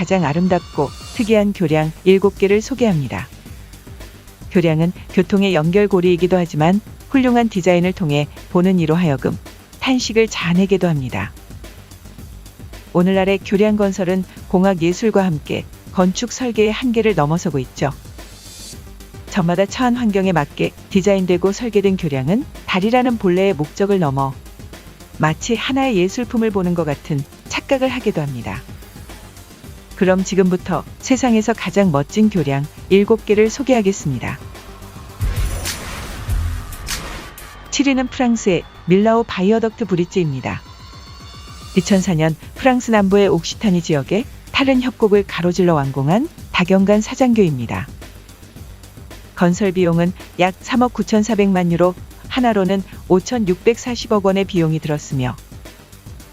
가장 아름답고 특이한 교량 7개를 소개합니다. 교량은 교통의 연결고리이기도 하지만 훌륭한 디자인을 통해 보는 이로 하여금 탄식을 자아내게도 합니다. 오늘날의 교량 건설은 공학 예술과 함께 건축 설계의 한계를 넘어서고 있죠. 저마다 처한 환경에 맞게 디자인되고 설계된 교량은 달이라는 본래의 목적을 넘어 마치 하나의 예술품을 보는 것 같은 착각을 하게도 합니다. 그럼 지금부터 세상에서 가장 멋진 교량 7개를 소개하겠습니다. 7위는 프랑스의 밀라오 바이어덕트 브릿지입니다. 2004년 프랑스 남부의 옥시타니 지역에 타른 협곡을 가로질러 완공한 다경간 사장교입니다. 건설 비용은 약 3억 9,400만 유로, 하나로는 5,640억 원의 비용이 들었으며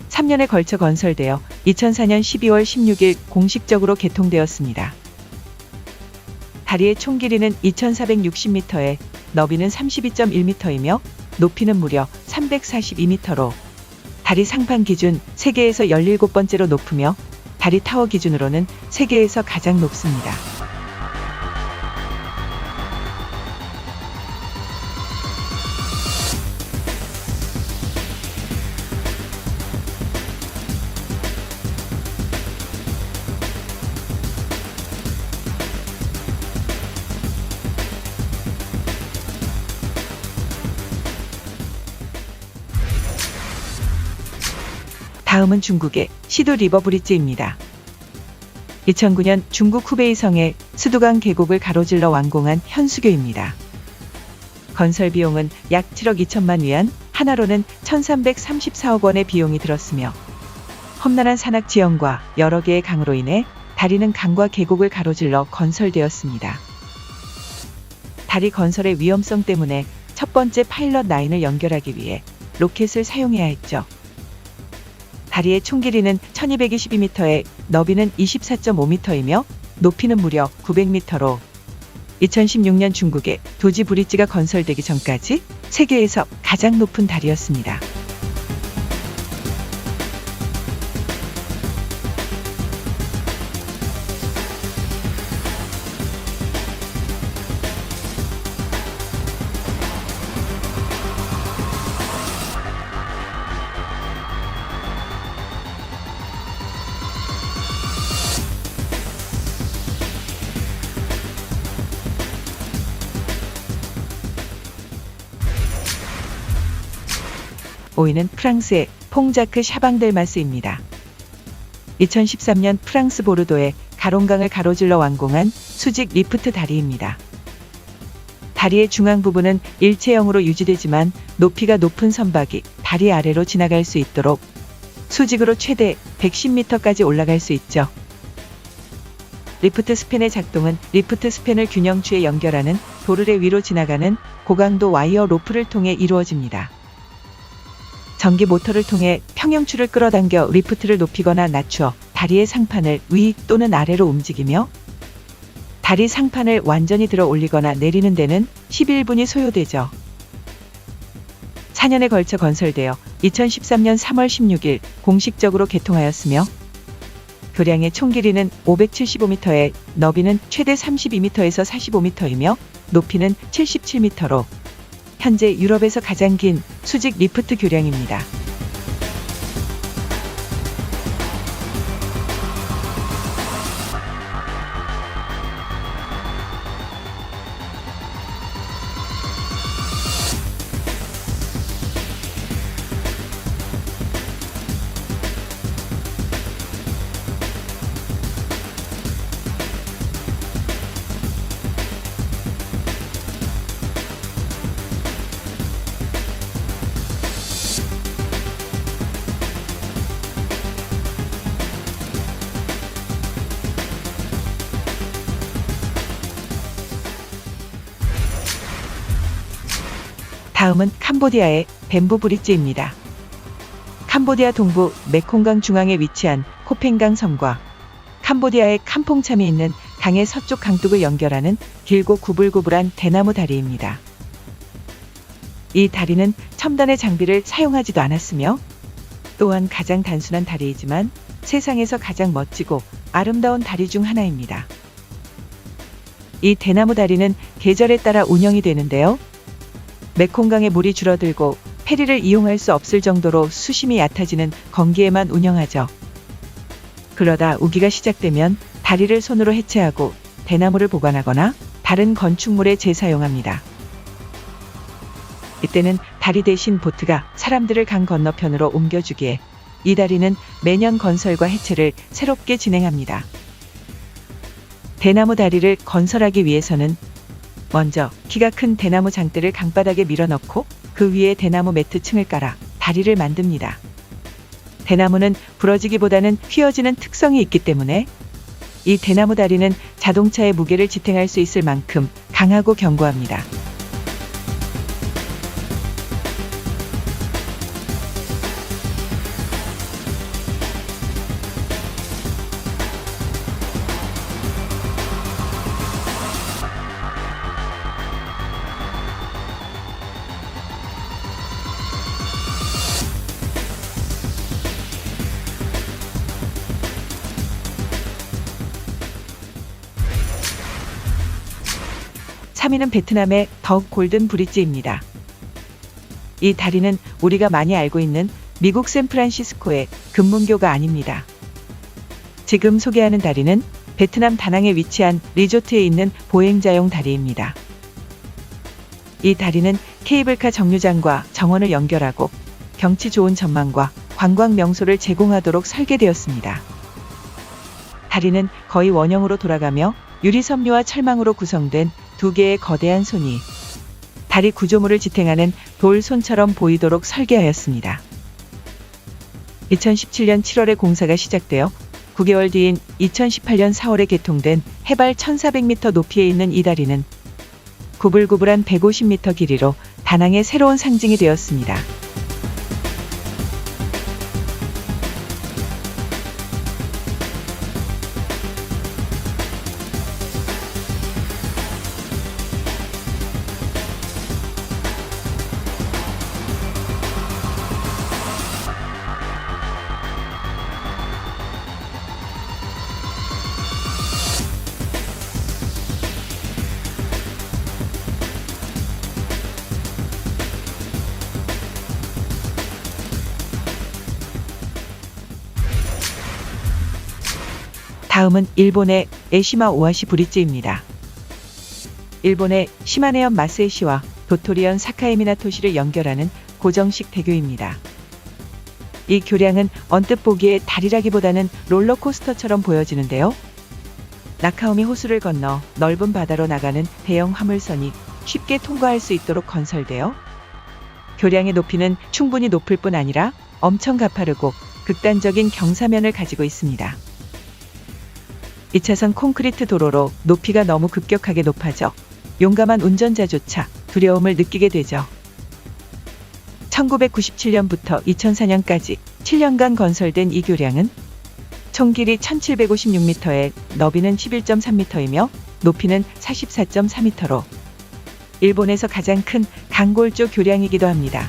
3년에 걸쳐 건설되어 2004년 12월 16일 공식적으로 개통되었습니다. 다리의 총 길이는 2,460m에 너비는 32.1m이며 높이는 무려 342m로 다리 상판 기준 세계에서 17번째로 높으며 다리 타워 기준으로는 세계에서 가장 높습니다. 다음은 중국의 시도 리버 브릿지입니다. 2009년 중국 후베이 성의 수두강 계곡을 가로질러 완공한 현수교입니다. 건설 비용은 약 7억 2천만 위안, 하나로는 1,334억 원의 비용이 들었으며 험난한 산악 지형과 여러 개의 강으로 인해 다리는 강과 계곡을 가로질러 건설되었습니다. 다리 건설의 위험성 때문에 첫 번째 파일럿 라인을 연결하기 위해 로켓을 사용해야 했죠. 다리의 총 길이는 1222m에 너비는 24.5m이며 높이는 무려 900m로 2016년 중국의 도지 브릿지가 건설되기 전까지 세계에서 가장 높은 다리였습니다. 오위는 프랑스의 퐁자크 샤방델마스입니다. 2013년 프랑스 보르도의 가롱강을 가로질러 완공한 수직 리프트 다리입니다. 다리의 중앙 부분은 일체형으로 유지되지만 높이가 높은 선박이 다리 아래로 지나갈 수 있도록 수직으로 최대 110m까지 올라갈 수 있죠. 리프트 스팬의 작동은 리프트 스팬을 균형추에 연결하는 도르래 위로 지나가는 고강도 와이어 로프를 통해 이루어집니다. 전기 모터를 통해 평형추를 끌어당겨 리프트를 높이거나 낮추어 다리의 상판을 위 또는 아래로 움직이며 다리 상판을 완전히 들어 올리거나 내리는 데는 11분이 소요되죠. 4년에 걸쳐 건설되어 2013년 3월 16일 공식적으로 개통하였으며 교량의 총 길이는 575m에 너비는 최대 32m에서 45m이며 높이는 77m로 현재 유럽에서 가장 긴 수직 리프트 교량입니다. 다음은 캄보디아의 뱀부 브릿지입니다. 캄보디아 동부 메콩강 중앙에 위치한 코펜강 섬과 캄보디아의 캄퐁참이 있는 강의 서쪽 강둑을 연결하는 길고 구불구불한 대나무 다리입니다. 이 다리는 첨단의 장비를 사용하지도 않았으며 또한 가장 단순한 다리이지만 세상에서 가장 멋지고 아름다운 다리 중 하나입니다. 이 대나무 다리는 계절에 따라 운영이 되는데요. 메콩강의 물이 줄어들고 페리를 이용할 수 없을 정도로 수심이 얕아지는 건기에만 운영하죠. 그러다 우기가 시작되면 다리를 손으로 해체하고 대나무를 보관하거나 다른 건축물에 재사용합니다. 이때는 다리 대신 보트가 사람들을 강 건너편으로 옮겨주기에 이 다리는 매년 건설과 해체를 새롭게 진행합니다. 대나무 다리를 건설하기 위해서는 먼저 키가 큰 대나무 장대를 강바닥에 밀어넣고 그 위에 대나무 매트 층을 깔아 다리를 만듭니다. 대나무는 부러지기보다는 휘어지는 특성이 있기 때문에 이 대나무 다리는 자동차의 무게를 지탱할 수 있을 만큼 강하고 견고합니다. 삼위는 베트남의 더 골든 브릿지입니다. 이 다리는 우리가 많이 알고 있는 미국 샌프란시스코의 금문교가 아닙니다. 지금 소개하는 다리는 베트남 다낭에 위치한 리조트에 있는 보행자용 다리입니다. 이 다리는 케이블카 정류장과 정원을 연결하고 경치 좋은 전망과 관광 명소를 제공하도록 설계되었습니다. 다리는 거의 원형으로 돌아가며 유리 섬유와 철망으로 구성된 두 개의 거대한 손이 다리 구조물을 지탱하는 돌 손처럼 보이도록 설계하였습니다. 2017년 7월에 공사가 시작되어 9개월 뒤인 2018년 4월에 개통된 해발 1400m 높이에 있는 이 다리는 구불구불한 150m 길이로 다낭의 새로운 상징이 되었습니다. 다음은 일본의 에시마 오아시 브릿지입니다. 일본의 시마네현 마스에시와 도토리현 사카에미나토시를 연결하는 고정식 대교입니다. 이 교량은 언뜻 보기에 다리라기보다는 롤러코스터처럼 보여지는데요. 나카오미 호수를 건너 넓은 바다로 나가는 대형 화물선이 쉽게 통과할 수 있도록 건설되어 교량의 높이는 충분히 높을 뿐 아니라 엄청 가파르고 극단적인 경사면을 가지고 있습니다. 2차선 콘크리트 도로로 높이가 너무 급격하게 높아져 용감한 운전자조차 두려움을 느끼게 되죠. 1997년부터 2004년까지 7년간 건설된 이 교량은 총 길이 1756m에 너비는 11.3m이며 높이는 44.4m로 일본에서 가장 큰 강골조 교량이기도 합니다.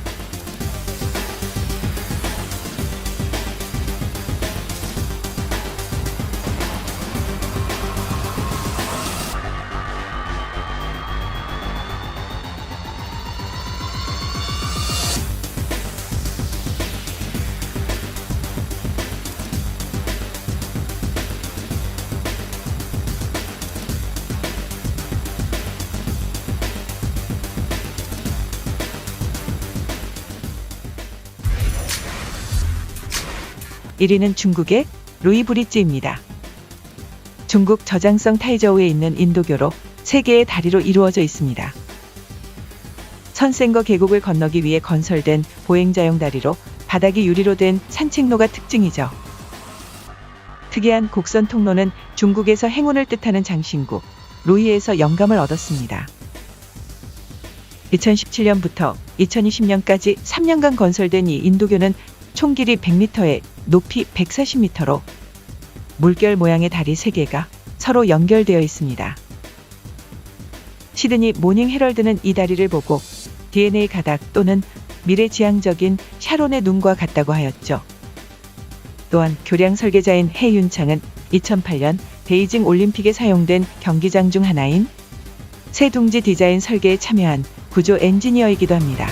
(1위는) 중국의 루이 브릿지입니다. 중국 저장성 타이저우에 있는 인도교로 세 개의 다리로 이루어져 있습니다. 선생거 계곡을 건너기 위해 건설된 보행자용 다리로 바닥이 유리로 된 산책로가 특징이죠. 특이한 곡선 통로는 중국에서 행운을 뜻하는 장신구 루이에서 영감을 얻었습니다. 2017년부터 2020년까지 3년간 건설된 이 인도교는 총 길이 100m에 높이 140m로 물결 모양의 다리 3개가 서로 연결되어 있습니다. 시드니 모닝 헤럴드는 이 다리를 보고 DNA 가닥 또는 미래지향적인 샤론의 눈과 같다고 하였죠. 또한 교량 설계자인 해윤창은 2008년 베이징 올림픽에 사용된 경기장 중 하나인 새 둥지 디자인 설계에 참여한 구조 엔지니어이기도 합니다.